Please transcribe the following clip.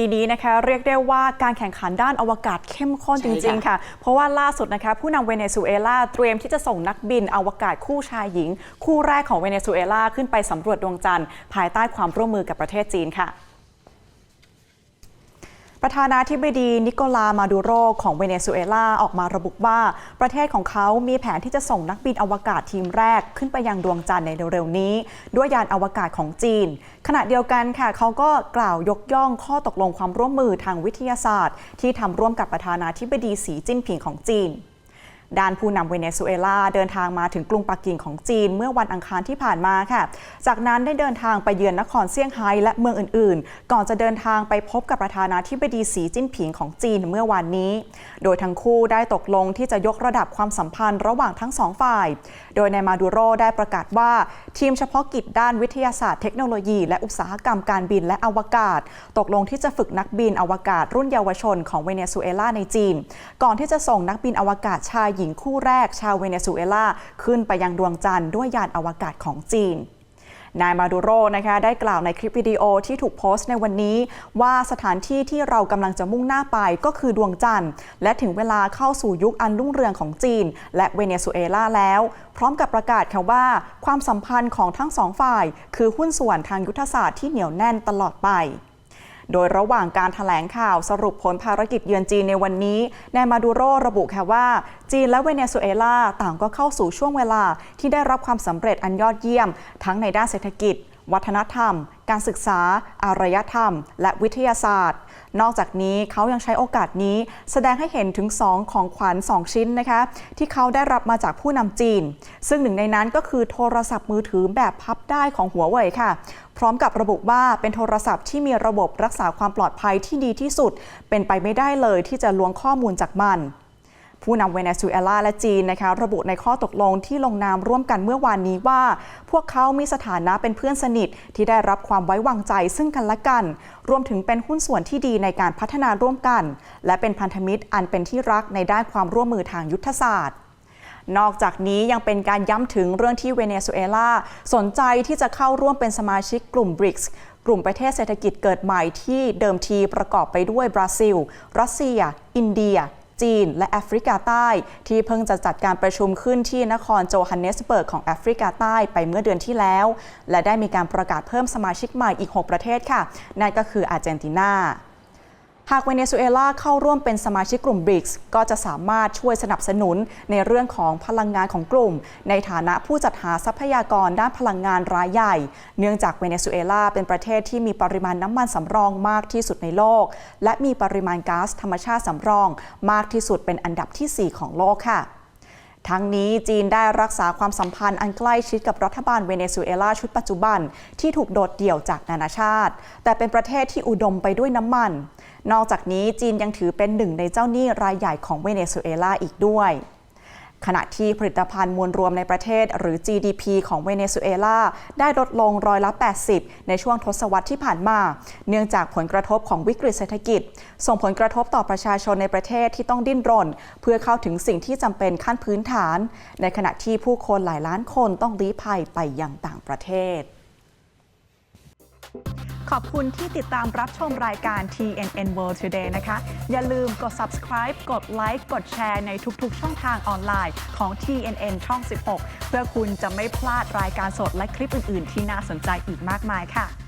ปีนี้นะคะเรียกได้ว่าการแข่งขันด้านอวกาศเข้มข้นใช่จริงค่ะๆค่ะ เพราะว่าล่าสุดนะคะผู้นำเวเนซุเอลาเตรียมที่จะส่งนักบินอวกาศคู่ชายหญิง คู่แรกของเวเนซุเอลาขึ้นไปสำรวจดวงจันทร์ภายใต้ความร่วมมือกับประเทศจีนค่ะ ประธานาธิบดีนิโคลามาดูโรของเวเนซุเอลาออกมาระบุว่าประเทศของเขามีแผนที่จะส่งนักบินอวกาศทีมแรกขึ้นไปยังดวงจันทร์ในเร็วๆนี้ ด้วยยานอวกาศของจีน ขณะเดียวกันค่ะเขาก็กล่าวยกย่องข้อตกลงความร่วมมือทางวิทยาศาสตร์ ที่ทำร่วมกับประธานาธิบดีสีจิ้นผิงของจีน ด้านผู้นำเวเนซุเอลาเดินทางมาถึงกรุงปักกิ่งของจีน เมื่อวันอังคารที่ผ่านมาค่ะ จากนั้นได้เดินทางไปเยือนนครเซี่ยงไฮ้และเมืองอื่น ๆ ก่อนจะเดินทางไปพบกับประธานาธิบดีสีจิ้นผิงของจีนเมื่อวานนี้ โดยทั้งคู่ได้ตกลงที่จะยกระดับความสัมพันธ์ระหว่างทั้งสองฝ่าย โดยนายมาดูโรได้ประกาศว่าทีมเฉพาะกิจด้านวิทยาศาสตร์เทคโนโลยีและอุตสาหกรรมการบินและอวกาศ ตกลงที่จะฝึกนักบินอวกาศรุ่นเยาวชนของเวเนซุเอลาในจีน ก่อนที่จะส่งนักบินอวกาศชายหญิงคู่แรกชาวเวเนซุเอลาขึ้นไปยังดวงจันทร์ด้วยยานอวกาศของจีนนายมาดูโรนะคะได้กล่าวในคลิปวิดีโอที่ถูกโพสต์ในวันนี้ ว่าสถานที่ที่เรากำลังจะมุ่งหน้าไปก็คือดวงจันทร์ และถึงเวลาเข้าสู่ยุคอันรุ่งเรืองของจีน และเวเนซุเอลาแล้ว พร้อมกับประกาศค่ะว่า ความสัมพันธ์ของทั้งสองฝ่าย คือหุ้นส่วนทางยุทธศาสตร์ที่เหนียวแน่นตลอดไป โดยระหว่างการถแถลงข่าวสรุปผลภารกิจเยือนจีนในวันนี้นายมาดูโรระบุค่ะว่า จีนและเวเนซุเอลาต่างก็เข้าสู่ช่วงเวลาที่ได้รับความสำเร็จอันยอดเยี่ยม ทั้งในด้านเศรษฐกิจ วัฒนธรรม การศึกษา อารยธรรม และวิทยาศาสตร์ นอกจากนี้เขายังใช้โอกาสนี้ แสดงให้เห็นถึง 2 ของขวัญ 2 ชิ้นนะคะ ที่เขาได้รับมาจากผู้นำจีน ซึ่งหนึ่งในนั้นก็คือโทรศัพท์มือถือแบบพับได้ของหัวเว่ยค่ะ พร้อมกับระบุว่าเป็นโทรศัพท์ที่มีระบบรักษาความปลอดภัยที่ดีที่สุด เป็นไปไม่ได้เลยที่จะล้วงข้อมูลจากมัน ผู้นำเวเนซุเอลาและจีนนะคะระบุในข้อตกลงที่ลงนามร่วมกันเมื่อวานนี้ว่า พวกเขามีสถานะเป็นเพื่อนสนิทที่ได้รับความไว้วางใจซึ่งกันและกัน รวมถึงเป็นหุ้นส่วนที่ดีในการพัฒนาร่วมกัน และเป็นพันธมิตรอันเป็นที่รักในด้านความร่วมมือทางยุทธศาสตร์นอกจากนี้ยังเป็นการย้ำถึงเรื่องที่เวเนซุเอลาสนใจที่จะเข้าร่วมเป็นสมาชิกกลุ่ม BRICS กลุ่มประเทศเศรษฐกิจเกิดใหม่ที่เดิมทีประกอบไปด้วยบราซิล รัสเซีย อินเดีย จีน และแอฟริกาใต้ ที่เพิ่งจะจัดการประชุมขึ้นที่นครโจฮันเนสเบิร์กของแอฟริกาใต้ไปเมื่อเดือนที่แล้ว และได้มีการประกาศเพิ่มสมาชิกใหม่อีก 6 ประเทศค่ะ นั่นก็คืออาร์เจนตินา หากเวเนซุเอลาเข้าร่วมเป็นสมาชิกกลุ่ม BRICS ก็จะสามารถช่วยสนับสนุนในเรื่องของพลังงานของกลุ่ม ในฐานะผู้จัดหาทรัพยากรด้านพลังงานรายใหญ่ เนื่องจากเวเนซุเอลาเป็นประเทศที่มีปริมาณน้ำมันสำรองมากที่สุดในโลก และมีปริมาณก๊าซธรรมชาติสำรอง มากที่สุดเป็นอันดับทีสี่4 ของโลกค่ะ ทั้งนี้จีนได้รักษาความสัมพันธ์อันใกล้ชิดกับรัฐบาลเวเนซุเอลาชุดปัจจุบันที่ถูกโดดเดี่ยวจากนานาชาติ แต่เป็นประเทศที่อุดมไปด้วยน้ำมัน นอกจากนี้จีนยังถือเป็นหนึ่งในเจ้าหนี้รายใหญ่ของเวเนซุเอลาอีกด้วย ขณะที่ผลิตภัณฑ์มวลรวมในประเทศ หรือ GDP ของเวเนซุเอลาได้ลดลงร้อยละ 80 ในช่วงทศวรรษที่ผ่านมา เนื่องจากผลกระทบของวิกฤตเศรษฐกิจ ส่งผลกระทบต่อประชาชนในประเทศที่ต้องดิ้นรน เพื่อเข้าถึงสิ่งที่จำเป็นขั้นพื้นฐาน ในขณะที่ผู้คนหลายล้านคนต้องลี้ภัยไปยังต่างประเทศ ขอบคุณที่ติดตามรับชมรายการ TNN World Today นะคะ อย่าลืมกด subscribe กดไลค์กดแชร์ในทุกๆ ช่องทางออนไลน์ของ TNN ช่อง 16 เพื่อคุณจะไม่พลาดรายการสดและคลิปอื่น ๆ ที่น่าสนใจอีกมากมายค่ะ